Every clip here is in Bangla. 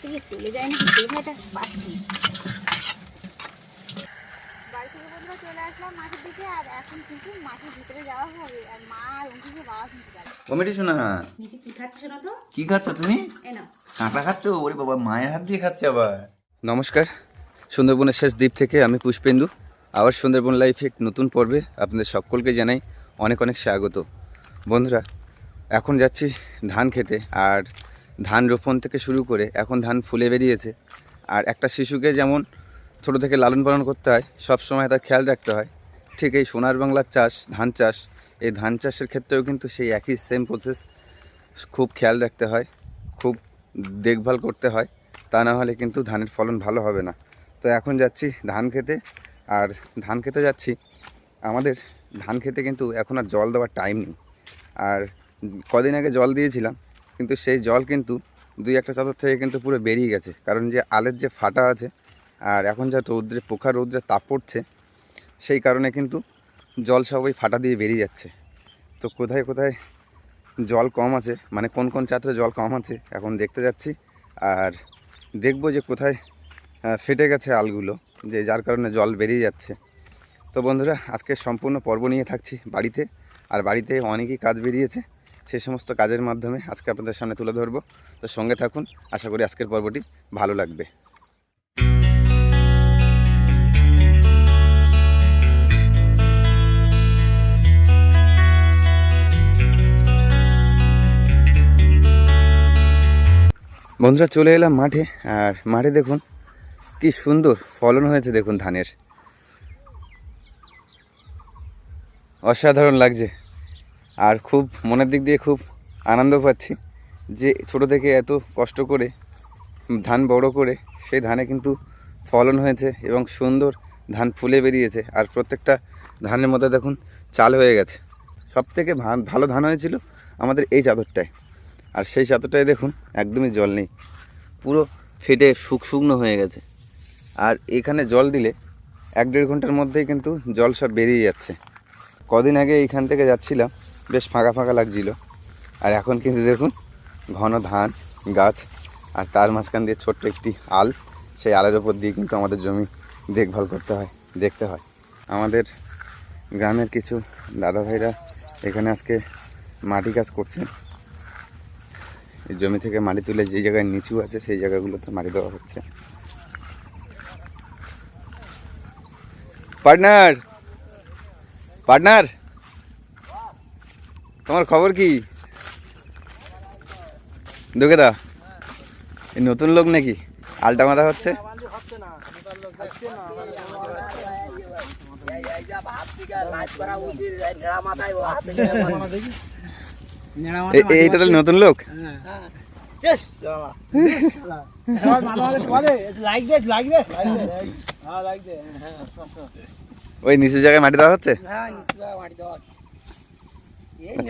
থেকে চলে যায় দেখাটা পাচ্ছি। বাড়ি থেকে বন্ধুরা চলে আসলাম মাঠের দিকে আর এখন কিন্তু মাঠের ভিতরে যাওয়া হবে আর মা আর অঙ্কিকে বাবা কিন্তু যাবে। কমেডি শোনা। নিচে কি খাচ্ছে শোনা তো? কি খাচ্ছ তুমি? এ না খাচ্ছ? ওরে বাবা মায়ের হাত দিয়ে খাচ্ছে আবার। নমস্কার। সুন্দরবনের শেষ দ্বীপ থেকে আমি পুষ্পেন্দু। আবার সুন্দরবন লাইফে এক নতুন পর্বে আপনাদের সকলকে জানাই অনেক অনেক স্বাগত। বন্ধুরা এখন যাচ্ছি ধান খেতে আর ধান রোপণ থেকে শুরু করে এখন ধান ফুলে বেরিয়েছে। আর একটা শিশুকে যেমন ছোটো থেকে লালন পালন করতে হয়, সব সময় তার খেয়াল রাখতে হয়। ঠিক এই সোনার বাংলার চাষ, ধান চাষ, এই ধান চাষের ক্ষেত্রেও কিন্তু সেই একই সেম প্রসেস খুব খেয়াল রাখতে হয়, খুব দেখভাল করতে হয়, তা না হলে কিন্তু ধানের ফলন ভালো হবে না। তো এখন যাচ্ছি ধান খেতে, আর ধান খেতে যাচ্ছি। আমাদের ধান খেতে কিন্তু এখন আর জল দেওয়ার টাইম নেই। আর কদিন আগে জল দিয়েছিলাম কিন্তু সেই জল কিন্তু দুই একটা চাদর থেকে কিন্তু পুরো বেরিয়ে গেছে। কারণ যে আলের যে ফাটা আছে আর এখন যা রৌদ্রে, পোখা রৌদ্রে তাপ পড়ছে, সেই কারণে কিন্তু জল সব ওই ফাটা দিয়ে বেরিয়ে যাচ্ছে। তো কোথায় কোথায় জল কম আছে মানে কোন কোন চাত্রে জল কম আছে, এখন দেখতে যাচ্ছি। আর দেখব যে কোথায় ফেটে গেছে আলগুলো, যে যার কারণে জল বেরিয়ে যাচ্ছে। তো বন্ধুরা আজকে সম্পূর্ণ পর্ব নিয়ে থাকছি বাড়িতে। আর বাড়িতে অনেকই কাজ বেরিয়েছে। সেই সমস্ত কাজের মাধ্যমে আজকে আপনাদের সামনে তুলে ধরবো। তো সঙ্গে থাকুন, আশা করি আজকের পর্বটি ভালো লাগবে। বন্ধুরা, চলে এলাম মাঠে। আর মাঠে দেখুন, কি সুন্দর ফলন হয়েছে দেখুন ধানের। অসাধারণ লাগছে। আর খুব মনের দিক দিয়ে খুব আনন্দ পাচ্ছি যে ছোট থেকে এত কষ্ট করে, ধান বড় করে সেই ধানে কিন্তু ফলন হয়েছে এবং সুন্দর ধান ফুলে বেরিয়েছে। আর প্রত্যেকটা ধানের মধ্যে দেখুন চাল হয়ে গেছে। সব থেকে ভালো ধান হয়েছিল আমাদের এই চাদরটায়। আর সেই চাদরটায় দেখুন একদমই জল নেই। পুরো ফেটে শুক শুকনো হয়ে গেছে। আর এখানে জল দিলে এক দেড় ঘণ্টার মধ্যেই কিন্তু জল সব বেরিয়ে যাচ্ছে। কদিন আগে এইখান থেকে যাচ্ছিলাম বেশ ফাঁকা ফাঁকা লাগছিল। আর এখন কিন্তু দেখুন, ঘন ধান, গাছ, আর তার মাঝখান দিয়ে ছোট্ট একটি আল। সেই আলের ওপর দিয়ে কিন্তু আমাদের জমি দেখভাল করতে হয়, দেখতে হয়। আমাদের গ্রামের কিছু দাদা ভাইরা এখানে আজকে মাটি কাজ করছেন। এই জমি থেকে মাটি তুলে যে জায়গায় নিচু আছে, সেই জায়গাগুলোতে মাটি দেওয়া হচ্ছে। পার্টনার পার্টনার তোমার খবর কি? দুকে দা এই নতুন লোক নাকি? আলটা মাথা হচ্ছে? এইটা তাহলে নতুন লোক? ওই নিচু জায়গায় মাটি দেওয়া হচ্ছে।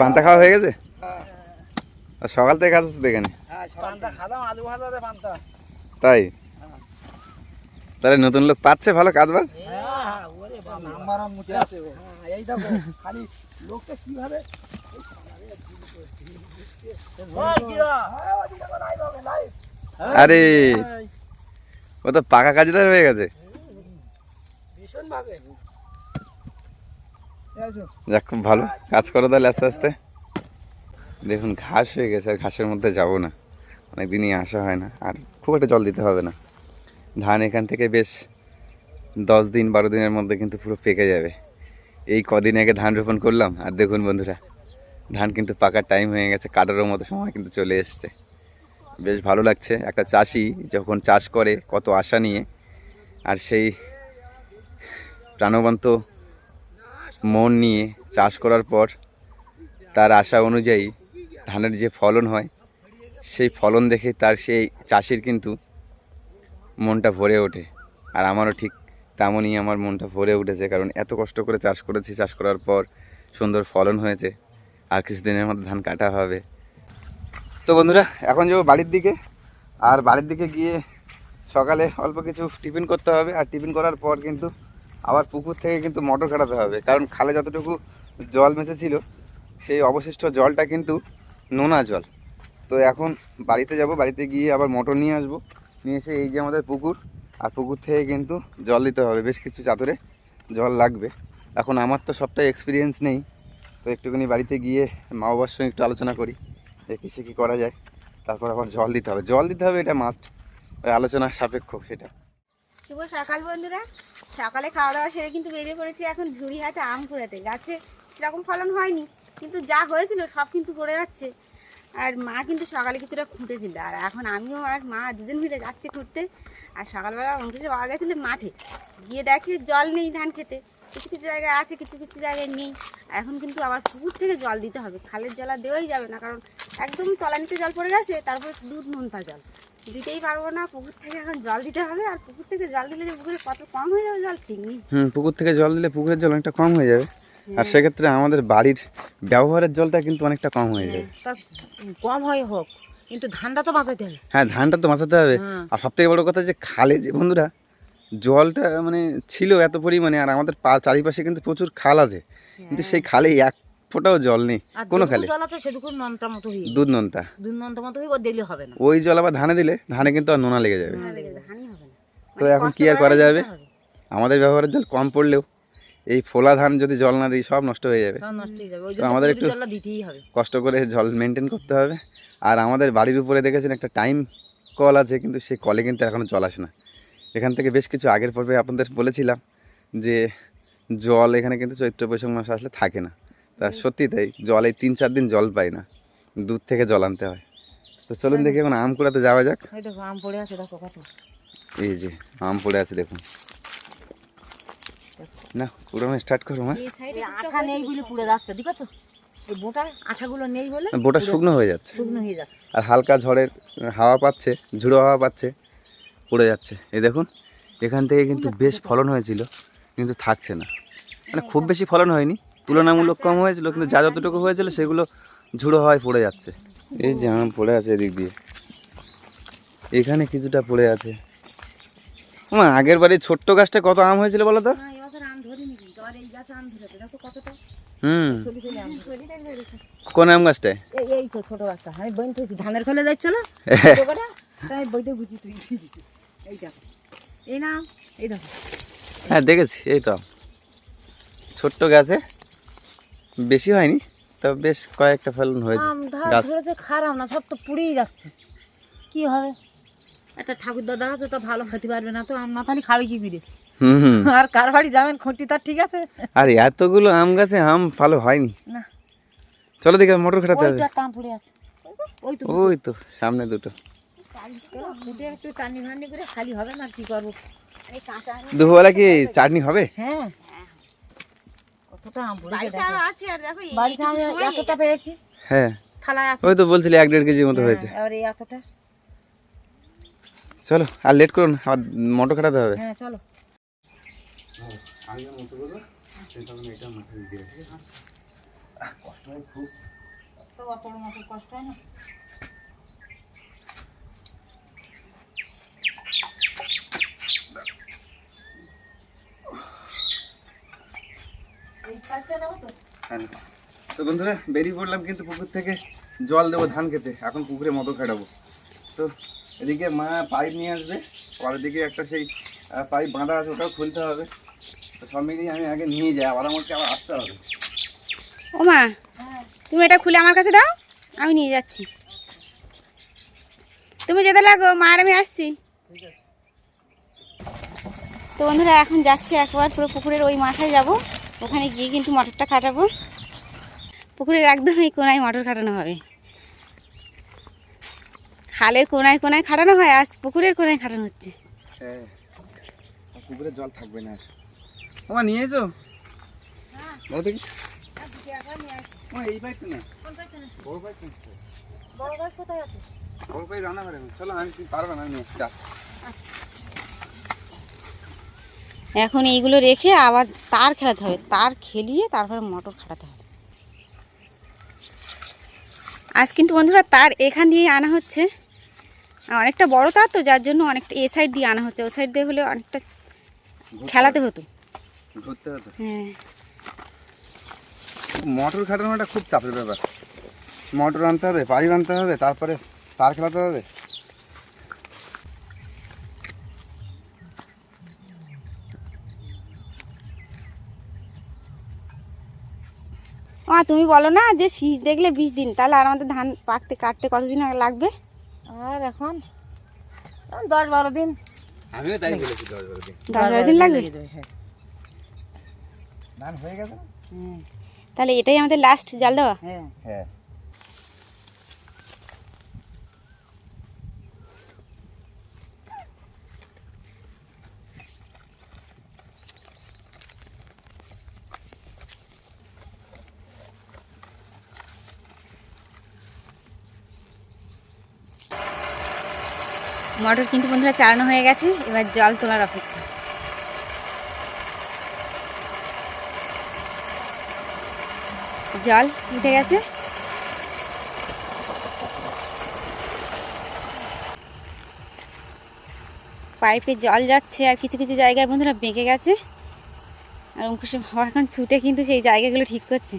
পান্তা খাওয়া হয়ে গেছে? আর সকাল থেকে কাজ হচ্ছে তো এখানে? তাই? তাহলে নতুন লোক পাচ্ছে ভালো কাজ বাজ আরে ও তো পাকা কাজদার হয়ে গেছে। যাক, খুব ভালো। কাজ করো তাহলে আস্তে আস্তে। দেখুন, ঘাস হয়ে গেছে, আর ঘাসের মধ্যে যাব না। অনেকদিনই আসা হয় না, আর খুব একটা জল দিতে হবে না। ধান এখান থেকে বেশ দশ দিন, বারো দিনের মধ্যে কিন্তু পুরো পেকে যাবে। এই কদিন আগে ধান রোপণ করলাম, আর দেখুন বন্ধুরা, ধান কিন্তু পাকার টাইম হয়ে গেছে, কাটারও মতো সময় কিন্তু চলে এসছে। বেশ ভালো লাগছে, একটা চাষি যখন চাষ করে, কত আশা নিয়ে, আর সেই প্রাণবন্ত মন নিয়ে চাষ করার পর তার আশা অনুযায়ী ধানের যে ফলন হয়, সেই ফলন দেখে তার সেই চাষির কিন্তু মনটা ভরে ওঠে। আর আমারও ঠিক তেমনই আমার মনটা ভরে উঠেছে, কারণ এত কষ্ট করে চাষ করেছি, চাষ করার পর সুন্দর ফলন হয়েছে, আর কিছুদিনের মধ্যে ধান কাটা হবে। তো বন্ধুরা, এখন যাব বাড়ির দিকে, আর বাড়ির দিকে গিয়ে সকালে অল্প কিছু টিফিন করতে হবে, আর টিফিন করার পর কিন্তু আবার পুকুর থেকে কিন্তু মোটর কাটাতে হবে। কারণ খালে যতটুকু জল মেশেছিল, সেই অবশিষ্ট জলটা কিন্তু নোনা জল। তো এখন বাড়িতে যাব, বাড়িতে গিয়ে আবার মোটর নিয়ে আসব। নিয়ে এসে এই যে আমাদের পুকুর, আর পুকুর থেকে কিন্তু জল দিতে হবে। বেশ কিছু চাতুরে জল লাগবে। এখন আমার তো সবটাই এক্সপিরিয়েন্স নেই। তো একটুখানি বাড়িতে গিয়ে মা বাবার সঙ্গে একটু আলোচনা করি যে কিসে কী করা যায়। তারপর আবার জল দিতে হবে। জল দিতে হবে এটা মাস্ট আলোচনা সাপেক্ষ সেটা। শুভ সকাল বন্ধুরা। সকালে খাওয়া দাওয়া সেরে কিন্তু বেরিয়ে পড়েছি এখন ঝুড়ি হাতে আম কুড়াতে। গাছে সেরকম ফলন হয়নি, কিন্তু যা হয়েছিল সব কিন্তু পড়ে যাচ্ছে। আর মা কিন্তু সকালে কিছুটা খুঁটেছিল। আর এখন আমিও আর মা দুজন মিলে যাচ্ছে খুঁটতে আর সকালবেলা অঙ্কুশে পাওয়া গেছিল মাঠে। গিয়ে দেখে জল নেই ধান খেতে। কিছু কিছু জায়গায় আছে, কিছু কিছু জায়গায় নেই। এখন কিন্তু আবার পুকুর থেকে জল দিতে হবে। খালের জল আর দেওয়াই যাবে না, কারণ একদম তলানিতে জল পড়ে গেছে, তারপর দুধ নোনতা জল। দিতেই পারব না পুকুর থেকে এখন জল দিতে হবে আর পুকুর থেকে জল দিলে পুকুরে কত কম হয়ে যাবে জল ঠিক হুম পুকুর থেকে জল দিলে পুকুরের জল অনেকটা কম হয়ে যাবে। আর সেক্ষেত্রে আমাদের বাড়ির ব্যবহারের জলটা কিন্তু অনেকটা কম হয়ে যাবে। কম হয় হোক কিন্তু ধানটা তো বাঁচাতে হবে। হ্যাঁ ধানটা তো বাঁচাতে হবে। হ্যাঁ। আর সব থেকে বড় কথা যে খালে যে বন্ধুরা জলটা মানে ছিল এত পরিমাণে আর আমাদের চারিপাশে কিন্তু প্রচুর খাল আছে। কিন্তু সেই খালে এক ফোঁটাও জল নেই কোনো খালে। জল আছে সেটুকু ননটা মতো হয়ে দুধ নোনতা। দুধ ননটা মতো হয়ে দিলে হবে না। ওই জল আবার ধানে দিলে ধানে কিন্তু আর নোনা লেগে যাবে। নোনা লেগে যাবে, হবে না। তো এখন কি আর করা যাবে? আমাদের ব্যবহারের জল কম পড়লেও এই ফোলা ধান যদি জল না দিই সব নষ্ট হয়ে যাবে। তো আমাদের একটু- জলটা দিতেই হবে। কষ্ট করে জল মেনটেন করতে হবে। আর আমাদের বাড়ির উপরে দেখেছেন একটা টাইম কল আছে কিন্তু সেই কলে কিন্তু এখনও জল আসে না। এখান থেকে বেশ কিছু আগের পর্বে আপনাদের বলেছিলাম যে জল এখানে কিন্তু চৈত্র বৈশাখ মাস আসলে থাকে না। তা সত্যি তাই জল এই তিন চার দিন জল পাই না দূর থেকে জল আনতে হয়। তো চলুন দেখি এখন আম কুড়াতে যাওয়া যাক। আম পড়ে আছে দেখো কত। এই যে আম পড়ে আছে দেখুন। না কুড়ানো স্টার্ট করো মা। আঠা নেই বলে পুড়ে যাচ্ছে দেখছ এই বোটা শুকনো হয়ে যাচ্ছে। শুকনো হয়ে যাচ্ছে। আর হালকা ঝড়ের হাওয়া পাচ্ছে ঝুড়ো হাওয়া পাচ্ছে পড়ে যাচ্ছে। এই দেখুন এখান থেকে কিন্তু বেশ ফলন হয়েছিল কিন্তু থাকছে না। মানে খুব বেশি ফলন হয়নি। তুলনামূলক কম হয়েছিল কিন্তু যা যতটুকু হয়েছিল সেগুলো ঝুড়ো হাওয়ায় পড়ে যাচ্ছে। এই যে আম পড়ে আছে এদিক দিয়ে। এখানে কিছুটা পড়ে আছে। মা আগের বাড়ি ছোট্ট গাছটা কত আম হয়েছিল বলো তো? হুম। কোন আম গাছটায়? এই এই তো ছোট বাচ্চা আমি বইন তুই ধানের খোলে যাচ্ছিল তাই বইতে বুঝি তুই এই দেখো। এই নাম এই দেখো। হ্যাঁ দেখেছি এই তো ছোট্ট গাছে বেশি হয়নি তবে বেশ কয়েকটা ফলন হয়েছে গাছ। খারাপ না সব তো পুড়েই যাচ্ছে। কি হবে? একটা ঠাকুর দাদা আছে তো ভালো খেতে পারবে না তো আম না তাহলে খাবে কি করে? আর কার বাড়ি যাবেন খুঁটি তার ঠিক আছে? আর এতগুলো আম গাছে আম ভালো হয়নি। না। চলো দেখে মোটর খাটাতে হবে। আম পড়ে আছে। ওই তো ওই তো সামনে দুটো। ফুটে একটু চাটনি ভান্ডি করে খালি হবে না কি করব? দুপুরবেলা কি চাটনি হবে? হ্যাঁ। কতটা আম পড়েছে বাড়িতে আছে আর দেখো বাড়িতে আমি এতটা পেয়েছি। হ্যাঁ। থালায় আছে। ওই তো বলছিলি এক দেড় কেজির মতো হয়েছে। হ্যাঁ, এই এতটা চলো আর লেট করুন আবার মোটর খাটাতে হবে। হ্যাঁ চলো। তো অত মতো কষ্ট হয় না? হ্যাঁ। তো বন্ধুরা, বেরিয়ে পড়লাম কিন্তু পুকুর থেকে জল দেবো ধান খেতে। এখন পুকুরে মতো খাটাবো। তো এদিকে মা পাইপ নিয়ে আসবে। আর এদিকে একটা সেই পাইপ বাঁধা আছে, ওটাও খুলতে হবে। তো সব মিলিয়ে আমি আগে নিয়ে যাই, আবার আমাকে আবার আসতে হবে। ও মা, তুমি এটা খুলে আমার কাছে দাও, আমি নিয়ে যাচ্ছি। তুমি যেতে লাগো, মা আর আমি আসছি। তো বন্ধুরা, এখন যাচ্ছি একবার, পুরো পুকুরের ওই মাথায় যাব। ওখানে গিয়ে কিন্তু মটরটা খাটাবো। পুকুরের একদমই কোনায় মটর খাটানো হবে। খালের কোনায় কোনায় খাটানো হয় আজ পুকুরের কোনায় খাটানো হচ্ছে। হ্যাঁ পুকুরে জল থাকবে না আমার নিয়ে এসো। ও এই পাইপ না। বড় পাইপ বড় গাছ কোথায় আছে? বড় পাইপ রান্না করে চলো আমি পারবে না আমি যাচ্ছি। এখন এইগুলো রেখে আবার তার খেলাতে হবে। তার খেলিয়ে তারপরে মোটর খাটাতে হবে। আজ কিন্তু বন্ধুরা তার এখান দিয়ে আনা হচ্ছে। অনেকটা বড় তার তো যার জন্য অনেকটা এ সাইড দিয়ে আনা হচ্ছে। ও সাইড দিয়ে হলে অনেকটা খেলাতে হতো। হ্যাঁ। মোটর খাটানোটা খুব চাপের ব্যাপার। মোটর আনতে হবে পাইপ আনতে হবে তারপরে তার খেলাতে হবে। মা তুমি বলো না যে শীষ দেখলে বিশ দিন তাহলে আর আমাদের ধান পাকতে কাটতে কতদিন আর লাগবে? আর এখন? দশ বারো দিন। আমিও তাই বলেছি দশ বারো দিন। দশ বারো দিন লাগবে? লেগে যাবে। ধান হয়ে গেছে হুম, তাহলে এটাই আমাদের লাস্ট জাল দেওয়া? হ্যাঁ। হ্যাঁ। মটর কিন্তু বন্ধুরা চালানো হয়ে গেছে। এবার জল তোলার অপেক্ষা। জল উঠে গেছে। পাইপে জল যাচ্ছে আর কিছু কিছু জায়গায় বন্ধুরা বেঁকে গেছে। আর অঙ্কুশের বাবা এখন ছুটে কিন্তু সেই জায়গাগুলো ঠিক করছে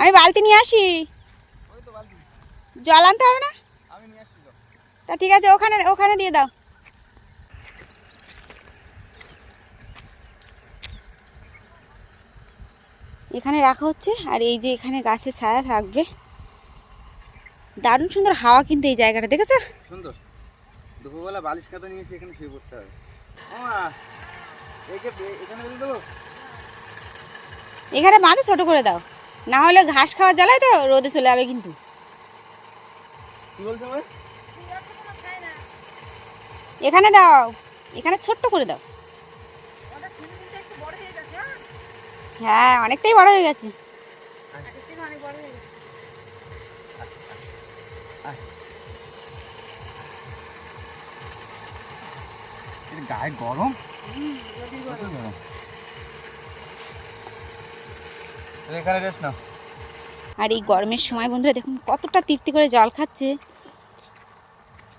আমি বালতি নিয়ে আসি? জল আনতে হবে না? তো ঠিক আছে ওখানে ওখানে দিয়ে দাও। এখানে রাখা হচ্ছে আর এই যে এখানে গাছের ছায়া থাকবে। দারুণ সুন্দর হাওয়া কিন্তু এই জায়গাটা দেখেছ? সুন্দর। দুপুরবেলা বালিশ খাতা নিয়ে এসে এখানে শুয়ে পড়তে হবে। এখানে বাঁধে ছোট করে দাও। না হলে ঘাস খাওয়া জ্বালায় তো রোদে চলে যাবে কিন্তু। কি বলছো ভাই এখানে দাও এখানে ছোট্ট করে দাও। হ্যাঁ অনেকটাই বড় হয়ে গেছে। গায়ে গরম? গরম তুমি এখানে রেস্ট নাও আর এই গরমের সময় বন্ধুরা দেখুন কতটা তৃপ্তি করে জল খাচ্ছে।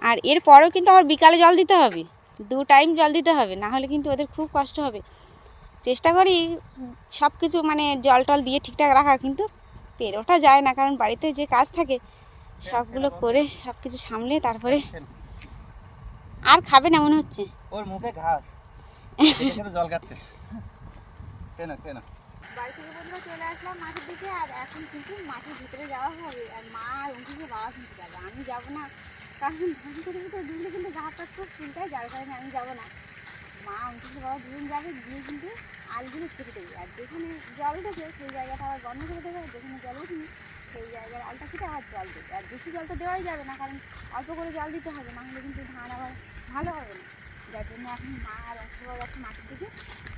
আর এরপরেও কিন্তু আবার বিকালে জল দিতে হবে। দু টাইম জল দিতে হবে না হলে কিন্তু ওদের খুব কষ্ট হবে। চেষ্টা করি সব কিছু মানে জল টল দিয়ে ঠিকঠাক রাখার কিন্তু পেরে ওঠা যায় না। কারণ বাড়িতে যে কাজ থাকে সবগুলো করে সব কিছু সামলে তারপরে আর খাবে না মনে হচ্ছে। ওর মুখে ঘাস। জল খাচ্ছে। কেন কেন বাড়ি থেকে বন্ধুরা চলে আসলাম মাঠের দিকে, আর এখন কিন্তু মাঠের ভিতরে যাওয়া হবে। আর মা আর অঙ্কুশে বাবা কিন্তু যাবে, আমি যাব না। কারণ ধান করে ভিতরে ঢুকলে কিন্তু গা হাত খুব চিন্তায় যার কারণে আমি যাব না। মা অঙ্কুশে বাবা দুজন যাবে, গিয়ে কিন্তু আলগুলো কেটে দেবে। আর যেখানে জল উঠেছে সেই জায়গাটা আবার বন্ধ করে দেবে যেখানে জল উঠেনি সেই জায়গার আলটা খেতে আবার জল দেবে। আর বেশি জল তো দেওয়াই যাবে না, কারণ অল্প করে জল দিতে হবে, না হলে কিন্তু ধান আবার ভালো হবে না। যার জন্য এখন মা আর অঙ্কুশ বাবা যাচ্ছে মাঠের দিকে,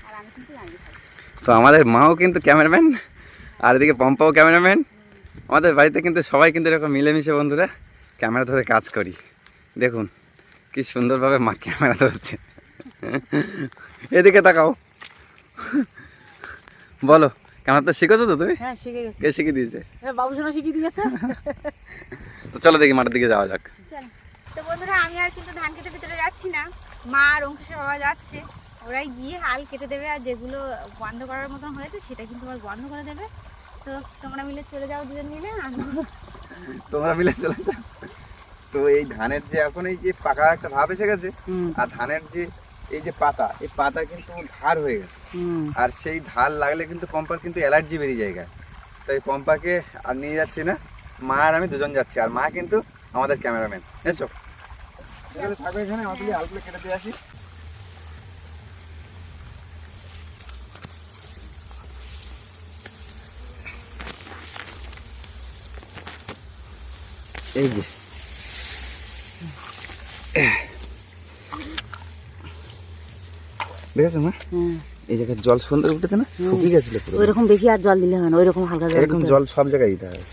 আর আমি কিন্তু দাঁড়িয়ে থাকব তো আমাদের মাও কিন্তু ক্যামেরাম্যান আর এদিকে পম্পাও ক্যামেরাম্যান। আমাদের বাড়িতে কিন্তু সবাই কিন্তু এরকম মিলেমিশে বন্ধুরা ক্যামেরা ধরে কাজ করি। দেখুন কি সুন্দরভাবে মা ক্যামেরা ধরছে। এদিকে তাকাও। বলো ক্যামেরা তো শিখেছো তো তুমি? হ্যাঁ শিখে গেছি। কে শিখিয়ে দিয়েছে? হ্যাঁ বাবু সোনা শিখিয়ে দিয়েছে? তো চলো দেখি মাঠের দিকে যাওয়া যাক। তো বন্ধুরা আমি আর কিন্তু ধান কেটে ভিতরে যাচ্ছি না। মা আর অঙ্কুশের বাবা যাচ্ছে। ওরাই গিয়ে হাল কেটে দেবে আর যেগুলো বন্ধ করার মতন হয়েছে সেটা কিন্তু আবার বন্ধ করে দেবে। তো তোমরা মিলে চলে যাও দুজন মিলে তোমরা মিলে চলে যাও। তো এই ধানের যে এখন এই যে পাকা একটা ভাব এসে গেছে আর ধানের যে এই যে পাতা এই পাতা কিন্তু ধার হয়ে গেছে। আর সেই ধার লাগলে কিন্তু পম্পার কিন্তু অ্যালার্জি বেরিয়ে যায় গায়ে। তাই পম্পাকে আর নিয়ে যাচ্ছি না মা আর আমি দুজন যাচ্ছি আর মা কিন্তু আমাদের ক্যামেরাম্যান। এসো। এখানে থাকবে এখানে আমাদের আলগুলো কেটে দিয়ে আসি। এই যে। দেখেছ মা? হ্যাঁ এই জায়গায় জল সুন্দর উঠেছে না? শুকিয়ে গেছিল পুরো। ওইরকম বেশি আর জল দিলে হবে না ওইরকম হালকা এরকম জল সব জায়গায় দিতে হবে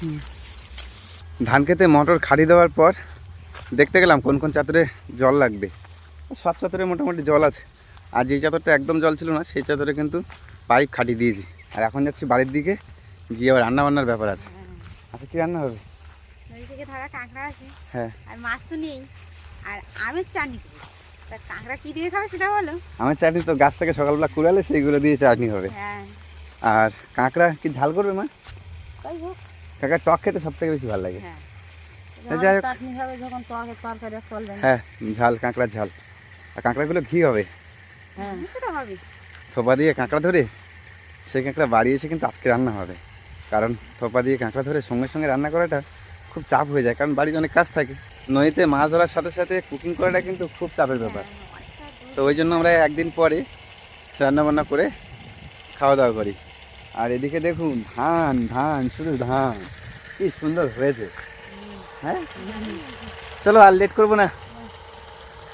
ধান খেতে মোটর খাড়ি দেওয়ার পর দেখতে গেলাম কোন কোন চাতরে জল লাগবে। সব চাতরে মোটামুটি জল আছে। আর যেই চাতরটা একদম জল ছিল না সেই চাতরে কিন্তু পাইপ খাটিয়ে দিয়েছি। আর এখন যাচ্ছি বাড়ির দিকে গিয়ে আবার রান্নাবান্নার ব্যাপার আছে। আচ্ছা কী রান্না হবে? নদী থেকে ধরা কাঁকড়া আছে। হ্যাঁ। আর মাছ তো নেই। আর আমের চাটনি করব। তা কাঁকড়া কী দিয়ে খাবে সেটা বলো? আমার চাটনি তো গাছ থেকে সকালবেলা কুড়ালে সেইগুলো দিয়ে চাটনি হবে। হ্যাঁ। আর কাঁকড়া কি ঝাল করবে মা? তাই হোক। কাঁকড়া টক খেতে সব থেকে বেশি ভালো লাগে। হ্যাঁ। যাই হোক। চাটনি হবে যখন তরকারি তরকারি চলবে হ্যাঁ ঝাল কাঁকড়া ঝাল। আর কাঁকড়াগুলো ঘি হবে। হ্যাঁ কিছুটা হবে। থোপা দিয়ে কাঁকড়া ধরে সেই কাঁকড়া বাড়ি এসে কিন্তু আজকে রান্না হবে। কারণ থোপা দিয়ে কাঁকড়া ধরে সঙ্গে সঙ্গে রান্না করাটা খুব চাপ হয়ে যায়, কারণ বাড়ির অনেক কাজ থাকে। নদীতে মাছ ধরার সাথে সাথে কুকিং করাটা কিন্তু খুব চাপের ব্যাপার। তো ওই জন্য আমরা একদিন পরে রান্নাবান্না করে খাওয়া দাওয়া করি। আর এদিকে দেখুন, ধান ধান, শুধু ধান। কি সুন্দর হয়েছে। হ্যাঁ? চলো আর লেট করব না।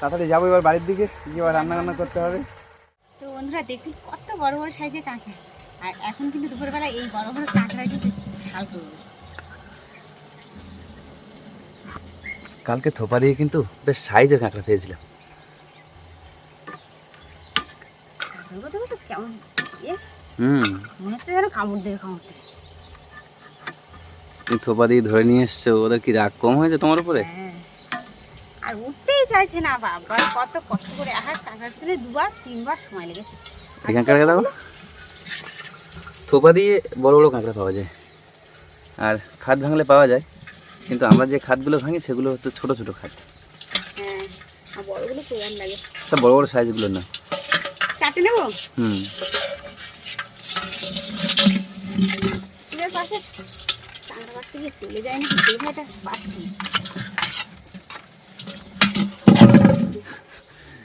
তাড়াতাড়ি যাব এবার বাড়ির দিকে, গিয়ে রান্না বান্না করতে হবে। তো বন্ধুরা, দেখুন কত বড় বড় সাইজের কাঁকড়া। আর এখন কিন্তু দুপুরবেলা এই বড় বড় কাঁকড়া কিন্তু ঝাল করব। কালকে থোপা দিয়ে কিন্তু বেশ সাইজের কাঁকড়া পেয়েছিলাম থোপা দিয়ে ধরে নিয়ে এসছো, ওদের কি রাগ কম হয়েছে তোমার উপরে? আর উঠতেই চাইছে না বাবা কত কষ্ট করে এক কাঁকড়ার তুলে দুবার তিনবার সময় লেগেছে এখানকার দেখো থোপা দিয়ে বড় বড় কাঁকড়া পাওয়া যায়। আর খাদ ভাঙলে পাওয়া যায়। কিন্তু আমরা যে খাদগুলো ভাঙি সেগুলো হচ্ছে ছোট ছোট খাদ হ্যাঁ বড় বড় সাইজগুলো না। চারটে নেব? হুম। কাঁকড়া চলে যায় না পাচ্ছি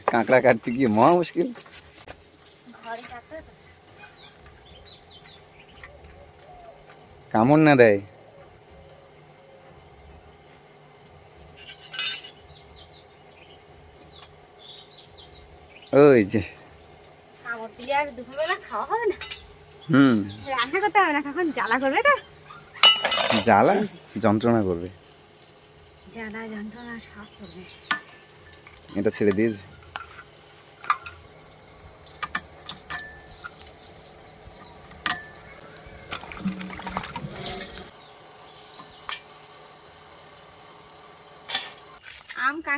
কাঁকড়া কাটতে গিয়ে মহা মুশকিল। কামড় না দেয়? ওই যে। কামড় দিলে আর দুপুরবেলা খাওয়া হবে না? হুম। রান্না করতে হবে না তখন জ্বালা করবে তো? জ্বালা? যন্ত্রণা করবে। জ্বালা যন্ত্রণা সব করবে। এটা ছেড়ে দিয়েছে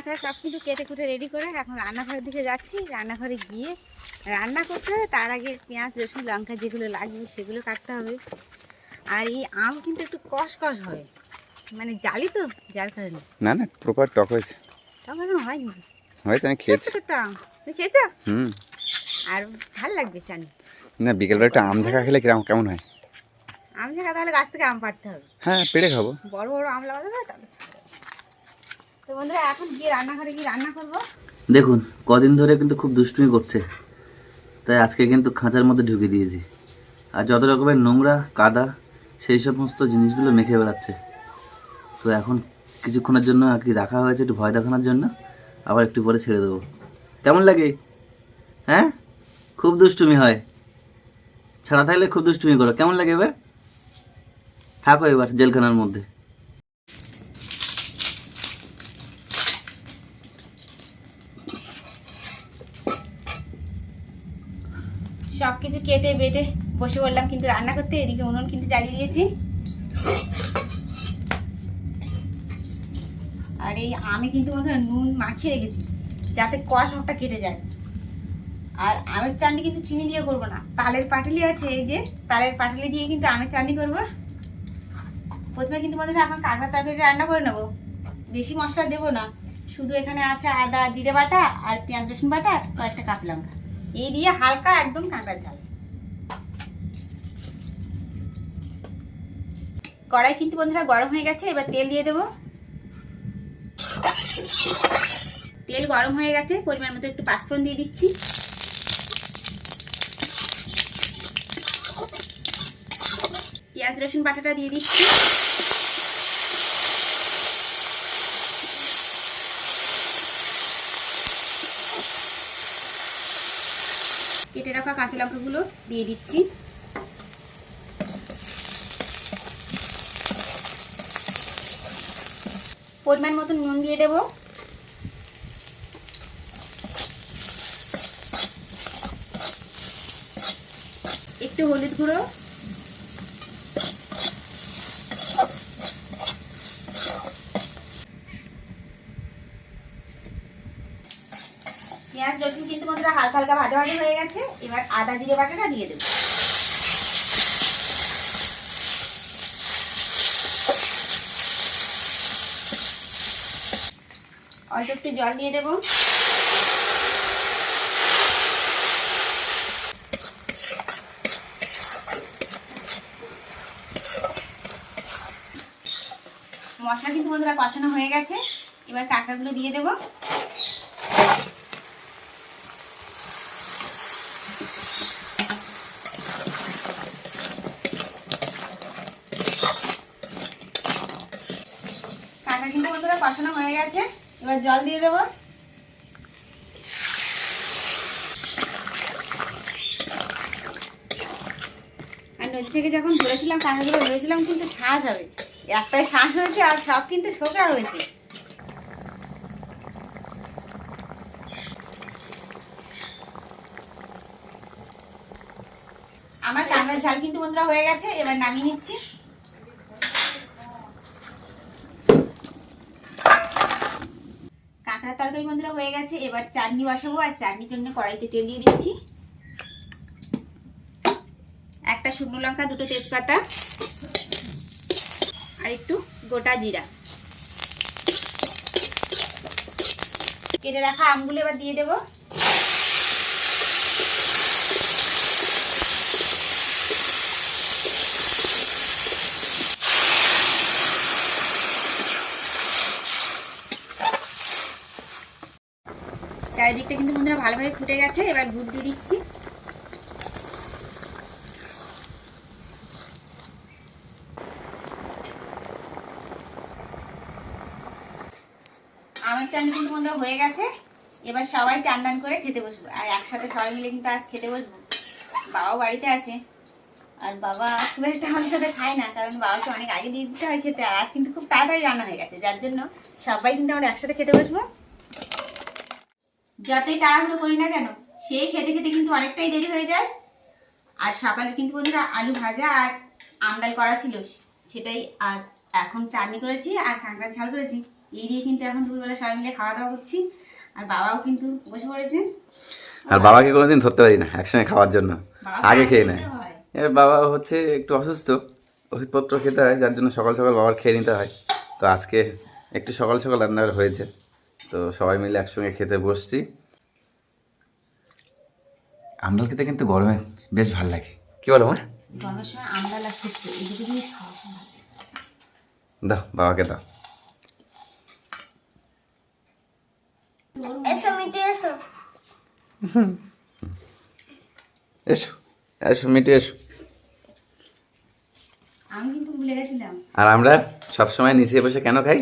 কাঁকড়া সব কিছু কেটে কুটে রেডি করে এখন রান্নাঘরের দিকে যাচ্ছি। রান্নাঘরে গিয়ে রান্না করতে হবে। তার আগে পেঁয়াজ রসুন লঙ্কা যেগুলো লাগবে সেগুলো কাটতে হবে। আর এই আম কিন্তু একটু কষ কষ হয়। মানে জালি তো যার কারণে। না না প্রপার টক হয়েছে। তখন হয়নি। হয়েছে আমি খেয়েছি। আম। তুমি খেয়েছো? হুম। আর ভালো লাগবে চানি। না বিকেলবেলা একটা আম ঝাঁকা খেলে কীরকম কেমন হয়? আম ঝাঁকা তাহলে গাছ থেকে আম পাড়তে হবে। হ্যাঁ পেড়ে খাব। বড় বড় আম লাগাতে হবে তাহলে দেখুন, কদিন ধরে কিন্তু খুব দুষ্টুমি করছে। তাই আজকে কিন্তু খাঁচার মধ্যে ঢুকে দিয়েছি। আর যত রকমের নোংরা, কাদা, সেই সমস্ত জিনিসগুলো মেখে বেড়াচ্ছে। তো এখন কিছুক্ষণের জন্য আর কি রাখা হয়েছে, একটু ভয় দেখানোর জন্য। আবার একটু পরে ছেড়ে দেবো। কেমন লাগে? হ্যাঁ? খুব দুষ্টুমি হয়। ছাড়া থাকলে খুব দুষ্টুমি করো। কেমন লাগে এবার? থাকো এবার জেলখানার মধ্যে সব কিছু কেটে বেটে বসে পড়লাম, কিন্তু রান্না করতে এদিকে উনুন কিন্তু জ্বালিয়ে দিয়েছি। আর এই আমি কিন্তু বন্ধুরা নুন মাখিয়ে রেখেছি, যাতে কষ ভাবটা কেটে যায়। আর আমের চাটনি কিন্তু চিনি দিয়ে করব না, তালের পাটালি আছে, এই যে তালের পাটালি দিয়ে কিন্তু আমের চাটনি করব। প্রথমে কিন্তু বন্ধুরা এখন কাঁকড়া তরকারি রান্না করে নেব, বেশি মশলা দেবো না, শুধু এখানে আছে আদা, জিরে বাটা আর পেঁয়াজ রসুন বাটা কয়েকটা কাঁচা লঙ্কা। এই দিয়ে হালকা একদম কাঁকড়ার ঝাল। কড়াই কিন্তু বন্ধুরা গরম হয়ে গেছে, এবার তেল দিয়ে দেবো। তেল গরম হয়ে গেছে, পরিমাণ মতো একটু পাঁচফোড়ন দিয়ে দিচ্ছি। পেঁয়াজ, রসুন বাটাটা দিয়ে দিচ্ছি। কেটে রাখা কাঁচা লঙ্কাগুলো দিয়ে দিচ্ছি। পরিমাণ মতন নুন দিয়ে দেব। একটু হলুদ গুঁড়ো। পেঁয়াজ, রসুন কিন্তু বন্ধুরা হালকা হালকা ভাজা ভাজা হয়ে গেছে। এবার আদা, জিরে বাটাটা দিয়ে দেবো। অল্প একটু জল দিয়ে দেবো। মশলা কিন্তু বন্ধুরা কষানো হয়ে গেছে। এবার কাঁকড়াগুলো দিয়ে দেবো। কাঁকড়া কিন্তু বন্ধুরা কষানো হয়ে গেছে। এবার জল দিয়ে দেবো। আর নদী থেকে যখন ধরেছিলাম ধরেছিলাম কিন্তু শ্বাস হবে একটাই শ্বাস হয়েছে আর সব কিন্তু শোকা হয়েছে। আমার কাঁকড়ার ঝাল কিন্তু বন্ধুরা হয়ে গেছে, এবার নামিয়ে নিচ্ছি কাঁকড়ার তরকারি বন্ধুরা হয়ে গেছে এবার চাটনি বসাবো আর চাটনির জন্য কড়াইতে তেল দিয়ে দিচ্ছি। একটা শুকনো লঙ্কা, দুটো তেজপাতা আর একটু গোটা জিরা। কেটে রাখা আমগুলো এবার দিয়ে দেবো। চারিদিকটা কিন্তু বন্ধুরা ভালোভাবে ফুটে গেছে, এবার গুড় দিয়ে দিচ্ছি। আমার চান কিন্তু বন্ধুরা হয়ে গেছে। এবার সবাই চান করে খেতে বসবো। আর একসাথে সবাই মিলে কিন্তু আজ খেতে বসবো। বাবাও বাড়িতে আছে। আর বাবা খুব একটা আমার সাথে খায় না, কারণ বাবাকে অনেক আগে দিয়ে দিতে হয় খেতে। আর আজ কিন্তু খুব তাড়াতাড়ি রান্না হয়ে গেছে। যার জন্য সবাই কিন্তু আমরা একসাথে খেতে বসবো। যতই তাড়াহুড়ো করি না কেন সেই খেতে খেতে কিন্তু অনেকটাই দেরি হয়ে যায়। আর সকালে কিন্তু বন্ধুরা আলু ভাজা আর আমডাল করা ছিল সেটাই আর এখন চাটনি করেছি আর কাঁকড়ার ঝাল করেছি। এই দিয়ে কিন্তু এখন দুপুরবেলা সবাই মিলে খাওয়া দাওয়া করছি। আর বাবাও কিন্তু বসে পড়েছে। আর বাবাকে কোনোদিন ধরতে পারি না একসঙ্গে খাওয়ার জন্য। আগে খেয়ে নেয়। এবার বাবা হচ্ছে একটু অসুস্থ ওষুধপত্র খেতে হয় যার জন্য সকাল সকাল বাবার খেয়ে নিতে হয়। তো আজকে একটু সকাল সকাল রান্না হয়েছে। তো সবাই মিলে একসঙ্গে খেতে বসছি। আমডাল খেতে কিন্তু গরমে বেশ ভালো লাগে। কি বলো মা? গরমের সময় আমডাল আর শুক্তো এই দিয়ে খাওয়া দাও বাবাকে দাও। এসো এসো। মিটে এসো আর আমরা সবসময় নিচে বসে কেন খাই?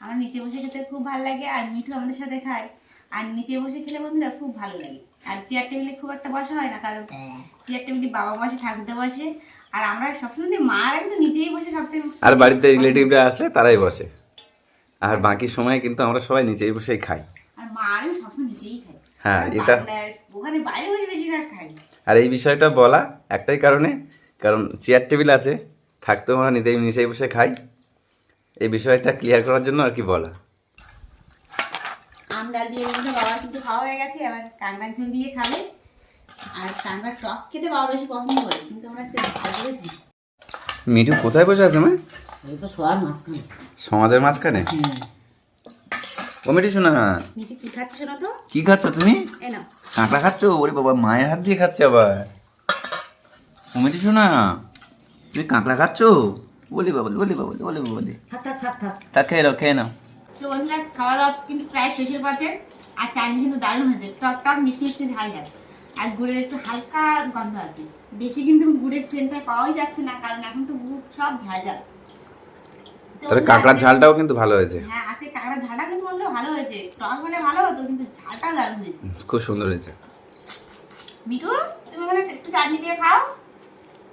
আমার নিচে বসে খেতে খুব ভালো লাগে আর মিঠু আমাদের সাথে খায়। আর নিচে বসে খেলে বন্ধুরা খুব ভালো লাগে। আর চেয়ার টেবিলে খুব একটা বসা হয় না কারণ চেয়ার টেবিলে বাবা বসে ঠাকুরদা বসে। আর আমরা সবসময় মারা কিন্তু নিচেই বসে সবথেকে আর বাড়িতে রিলেটিভরা আসলে তারাই বসে। আর বাকি সময় কিন্তু আমরা সবাই নিচেই বসেই খাই। আর মা আর সবসময় নিচেই খাই। হ্যাঁ, আর এটা- ওখানে বাইরে বসে বেশিরভাগ খাই। আর এই বিষয়টা বলা একটাই কারণে কারণ চেয়ার টেবিল আছে থাকতেও আমরা নিজেই নিচেই বসে খাই। এই বিষয়টা ক্লিয়ার করার জন্য আর কি বলা। আমডাল দিয়ে বন্ধুরা বাবা কিন্তু খাওয়া হয়ে গেছে আবার কাঁকড়ার ঝোল দিয়ে খাবে। আর কাঁকড়ার টক খেতে বাবা বেশি পছন্দ করে কিন্তু আমরা আজকে ভালো করেছি। মিঠু কোথায় বসে আছে মা? এই তো শোয়ার মাঝখানে। সমাজের মাঝখানে? ও মিঠু শোনা। মিঠু কি খাচ্ছ শোনো তো? কি খাচ্ছ তুমি? এ নাও। কাঁকড়া খাচ্ছ? ওরে বাবা মায়ের হাত দিয়ে খাচ্ছে আবার। ও মিঠু শোনা তুমি কাঁকড়া খাচ্ছ? বলি বাবলি বলি বাবলি বলি বাবলি। থাক থাক থাক থাক। তা খেয়ে নাও খেয়ে নাও। তো বন্ধুরা খাওয়া দাওয়া কিন্তু প্রায় শেষের পথে। আর চাটনি কিন্তু দারুণ হয়েছে। টক টক মিষ্টি মিষ্টি ঝাল ঝাল আর গুড়ের একটু হালকা গন্ধ আছে। বেশি কিন্তু গুড়ের চেনটা পাওয়াই যাচ্ছে না কারণ এখন তো গুড় সব ভেজাল। তবে কাঁকড়ার আজকে- ঝালটাও কিন্তু ভালো হয়েছে। হ্যাঁ আজকে কাঁকড়ার ঝালটা কিন্তু বন্ধুরা ভালো হয়েছে। টক হলে ভালো হতো কিন্তু ঝালটা দারুণ হয়েছে। খুব সুন্দর হয়েছে। মিঠু তুমি ওখানে একটু চাটনি দিয়ে খাও।